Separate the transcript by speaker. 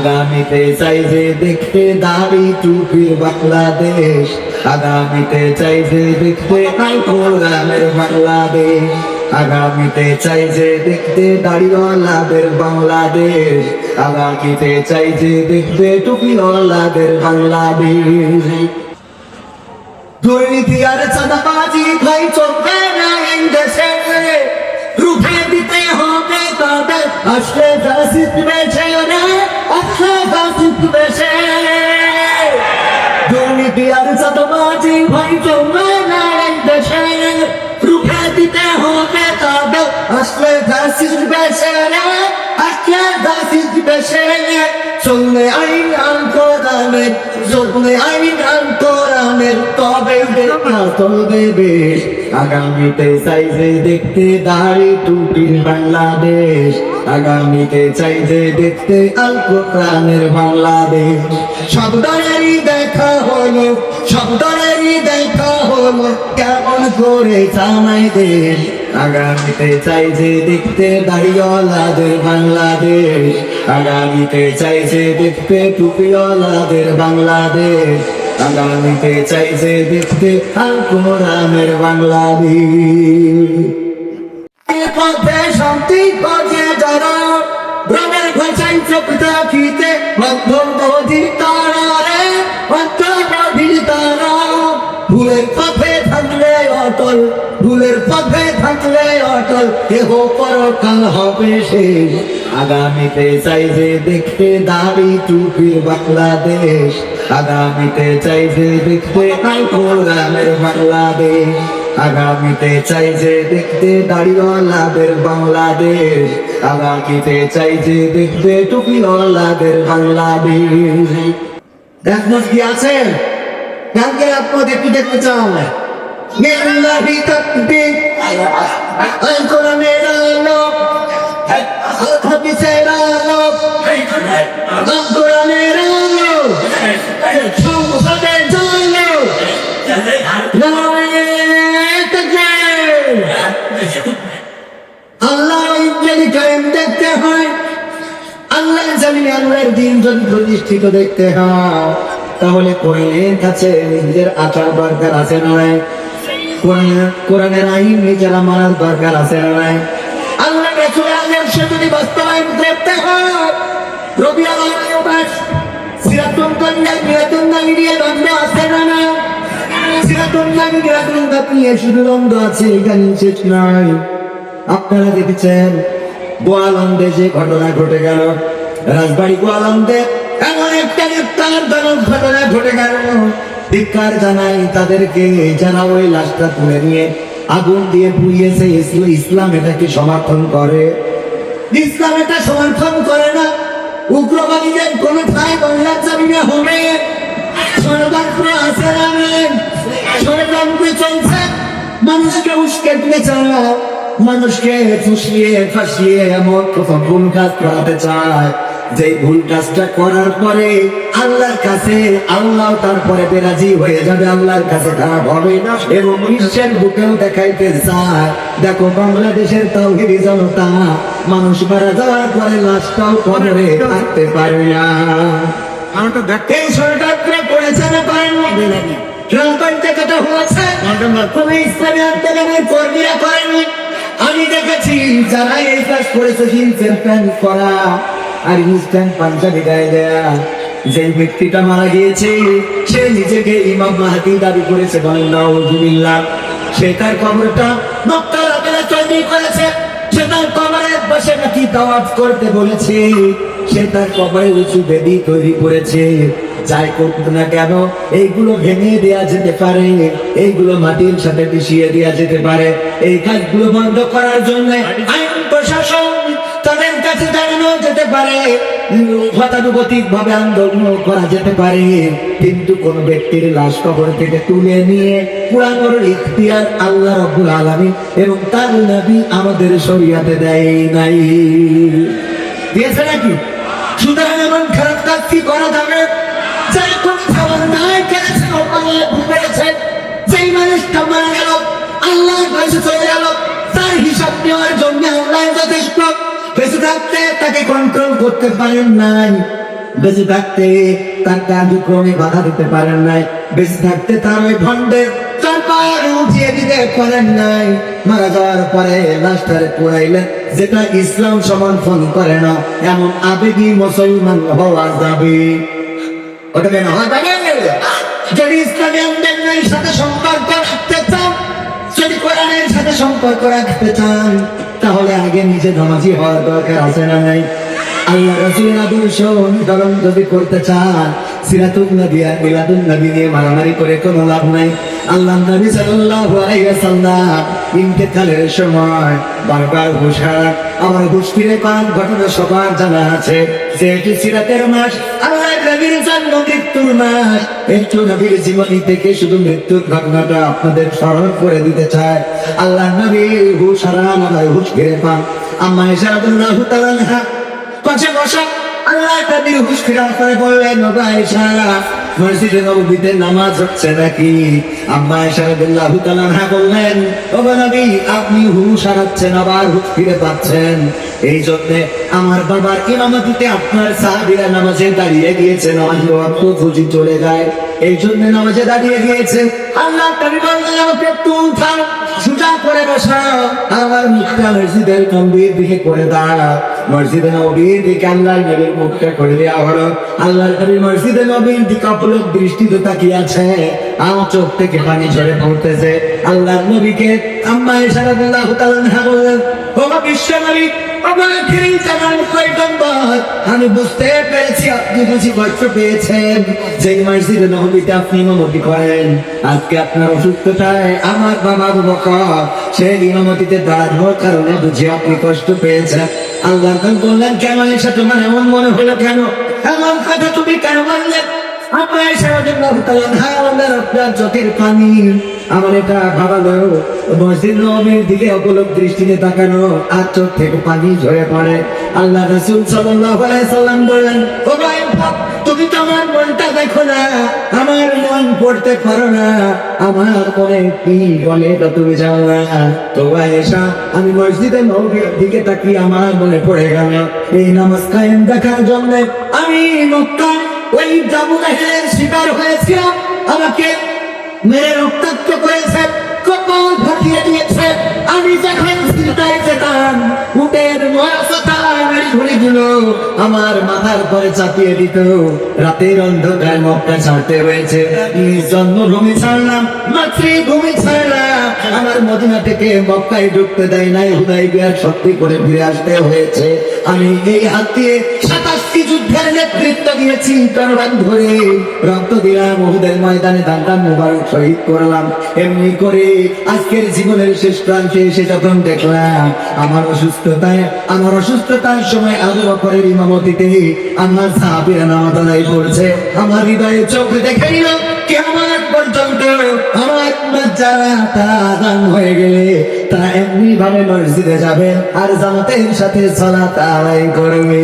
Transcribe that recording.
Speaker 1: আগামীতে চাই যে দেখতে দাড়ি টুপির বাংলাদেশ। আগামীতে চাই যে দেখতে আল কোরআনের বাংলাদেশ। আগামীতে চাই যে দেখতে দাড়িওয়ালাদের বাংলাদেশ। আগামীতে চাই যে দেখতে টুপিওয়ালাদের বাংলাদেশ। দুর্নীতি আর চাঁদাবাজি, ভাই, চলবে না দেশে। রুখে দিতে হবে তাদের আসলে যা শিখবে সে রে আসলে যা শিখবে সে দুর্নীতি আর চাঁদাবাজি ভাই চলবে না এই দেশে রুখে দিতে হবে তাদের আসলে যা শিখবে সে রে আসলে যা শিখবে সে চললে আইন আন কোরআনের চললে আইন আন কোরআনের চলবে বেশ আগামীতে চাইছে দেখতে দাড়ি টুপির বাংলাদেশ। আগামীতে চাইছে দেখতে আল কোরআনের বাংলাদেশ। সব দলেরই দেখা হলো সব দলেরই দেখা হলো কেমন করে চানাই দেশ। আগামীতে চাইছে দেখতে দাড়িওয়ালাদের বাংলাদেশ। আগামীতে চাইছে দেখতে টুপিওয়ালাদের বাংলাদেশ। আগামীতে চাইছে দেখতে আল কোরআনের বাংলাদেশ পথে শান্তি পথে যারা ভ্রমের ভাষায় চোখ দেখিতে মধ্যম তারা রে মধ্যম বোধি তারা। ভুলের পথে থাকলে অটল, ভুলের পথে থাকলে অটল, কেহ পরকাল হবে শেষ। আগামীতে চাই যে দেখতে দাড়ি টুপির বাংলাদেশ। আগামীতে চাই যে দেখতে আল কোরআনের বাংলাদেশ। আগামীতে চাই যে দেখতে দাড়িওয়ালাদের বাংলাদেশ। আগামীতে চাই যে দেখতে টুপিওয়ালাদের বাংলাদেশ। দেখো কি আছে? কালকে আপনাদের একটু দেখতে চাও আল কোরআনের আল্লাহ যদি কায়েম দেখতে হয়। আল্লাহ জামিনে আল্লাহর দিন যদি প্রতিষ্ঠিত দেখতে হয়, তাহলে কোরআনের কাছে নিজের আচার দরকার আছে না নাই? কোরআনের আইন নিজেরা মানার দরকার আছে না নাই? আল্লাহ রাসূলের আদর্শ যদি বাস্তবায়ন করতে হয় রবি আল্লাহ সিরাতুল কন্যা মিরাতুল নাগরিয়া দ্বন্দ্ব আছে না না আপনারা দেখেছেন, গোয়ালন্দে যে ঘটনা ঘটে গেল। রাজবাড়ি গোয়ালন্দে এমন একটা গ্রেপ্তারজনক ঘটনা ঘটে গেল। জানাই তাদেরকে, যারা ওই লাশটা তুলে নিয়ে আগুন দিয়ে পুড়িয়েছে, ইসল- ইসলাম এটাকে সমর্থন করে। ইসলাম এটা সমর্থন করে না। উগ্রবাদীদের কোন ঠাই বাংলার জমিনে হবে। আছে? ষড়যন্ত্র চলছে মানুষকে উস্কে দিতে মানুষকে ফুসিয়ে ফাঁসিয়ে এমন কত ভুল কাজ করাতে চায় যে ভুল কাজটা করার পরে আল্লাহর কাছে আল্লাহ তারপরে বেরাজি হয়ে যাবে আল্লাহর কাছে খারাপ হবে না এবং বিশ্বের বুকেও দেখাইতে চায় দেখো বাংলাদেশের তৌহিদি জনতা মানুষ মারা যাওয়ার পরে লাশটাও কবরে থাকতে পারে না এই ষড়যন্ত্র করেছে না আমি দেখেছি এই কাজ করেছে করা আর দেয়া। যে ব্যক্তিটা মারা গিয়েছে, সে নিজেকে ইমাম মাহাতি দাবি করেছে, বলেন সে তার কবরটা করেছে। সে তার কবরের পাশে নাকি দাওয়াত করতে বলেছে। সে তার কবরে উঁচু বেদি তৈরি করেছে। যাই করুক না কেন, এইগুলো ভেঙে দেয়া যেতে পারে, এইগুলো মাটির সাথে মিশিয়ে দেয়া যেতে পারে। এই কাজগুলো বন্ধ করার জন্য আইন প্রশাসন আমাদের শরীয়তে দেয় নাই। দিয়েছে নাকি? সুতরাং এমন খারাপ কাজ কি করা যাবে? জন্য যথেষ্ট। বেঁচে থাকতে তাকে কন্ট্রোল করতে পারেন নাই। বেঁচে থাকতে তার বাধা দিতে পারেন নাই। বেঁচে থাকতে তার ওই ভণ্ডের যেটা ইসলাম সমর্থন করে না, এমন আবেগী মুসলমান হওয়া যাবে। ওটা হয়? যদি ইসলামী সাথে সম্পর্ক রাখতে যদি কোরআনের সাথে সম্পর্ক রাখতে চান, তাহলে আগে নিজে নামাজি হওয়ার দরকার আছে না নাই? আল্লাহ রসুলের আদর্শ অনুকরণ যদি করতে চান, সিরাতুল নবী আর মিলাদুল নবী নিয়ে মারামারি করে কোনো লাভ নাই। আল্লাহ নবী সাল্লাল্লাহু আলাইহি ওয়াসাল্লাম ইন্তেকালের সময় বারবার হুশার। আমার হুশ ফিরে পান ঘটনা সবার জানা আছে। যেহেতু সিরাতের মাস আল্লাহ নবীর জন্ম মৃত্যুর মাস। একটু জীবনী থেকে শুধু মৃত্যুর ঘটনাটা আপনাদের স্মরণ করে দিতে চায় আল্লাহ নবী হুশ হারান আল্লাহ হুশ ফিরে পান। আম্মা ইশারাতুল্লাহ তাআলা পাশে বসা। আল্লাহ বললেন মসজিদে নবীতে নামাজ হচ্ছে নাকি? আম্মা তাআলা বললেন নবী, আপনি হুশ হারাচ্ছেন আবার হুশ ফিরে পাচ্ছেন। এই জন্য আমার বাবার ইমামতিতে আপনার সাহাবীরা নামাজে দাঁড়িয়ে গিয়েছে নামাজ চলে যায় এই জন্য নামাজে দাঁড়িয়ে গিয়েছে আল্লাহ নবী বললেন আমাকে থাম সুজা করে বসাও। আমার মুখটা মসজিদের গম্ভীর দিকে করে দাঁড়া মসজিদে নবীর দিকে আল্লাহ নবীর মুখটা করে দেওয়া হলো। আল্লাহ নবীর মসজিদে নবীর দিকে অপলক দৃষ্টিতে তাকিয়ে আছে। আমার চোখ থেকে পানি ঝরে পড়তেছে। আল্লাহ নবীকে আম্মা ইশারাতুল্লাহ তাআলা বললেন, ও বিশ্ব নবী আমি বুঝতে পেরেছি আপনি বুঝি কষ্ট পেয়েছেন। যে মসজিদে নবীতে আপনি ইমামতি করেন, আজকে আপনার অসুস্থতায় আমার বাবা বকর সেই ইমামতিতে দাঁড়ানোর কারণে বুঝি আপনি কষ্ট পেয়েছেন। আল্লাহ বললেন, কেন এসে তোমার এমন মনে হলো কেন? এমন কথা তুমি কেন বললে চোখের পানি। আমার এটা দৃষ্টিতে চোখ পানি ঝরে পড়ে। আল্লাহ বলেন তুমি দেখো না, আমার মন পড়তে পারো না। আমার কি বলে তুমি আমি মসজিদে নবীর দিকে তাকিয়ে আমার মনে পড়ে গেল। এই নামাজ কায়েম দেখার জন্য আমি ওই জামুনের শিকার হয়েছিলাম। আমাকে মেরে রক্তাক্ত করেছে, কপাল ফাটিয়ে দিয়েছে। আমি যখন চিন্তায় যেতাম, উটের আমার মাথার পরে চাপিয়ে দিত। রাতের অন্ধকার মক্কা ছাড়তে হয়েছে। নিজ জন্মভূমি ছাড়লাম, মাতৃভূমি ছাড়লাম। আমার মদিনা থেকে মক্কায় ঢুকতে দেয় নাই হুদাই বিয়ার সত্যি করে ফিরে আসতে হয়েছে। আমি এই হাত দিয়ে সাতাশটি যুদ্ধের নেতৃত্ব দিয়েছি তরবান ধরে রক্ত দিলাম বহুদের ময়দানে দান্তান মুবারক শহীদ করলাম। এমনি করে আজকের জীবনের শেষ প্রান্তে এসে যখন দেখলাম। আমার অসুস্থতায়, আমার অসুস্থতার সময় আবু বকরের ইমামতিতে আমার সাহাবিরা নামাজ করছে। আমার হৃদয়ে চোখ দেখে নিল কেমন পর্যন্ত আমার যারা তারা হয়ে গেলে তারা এমনি ভাবে মসজিদে যাবে আর জামাতের সাথে চলা তারাই করবে।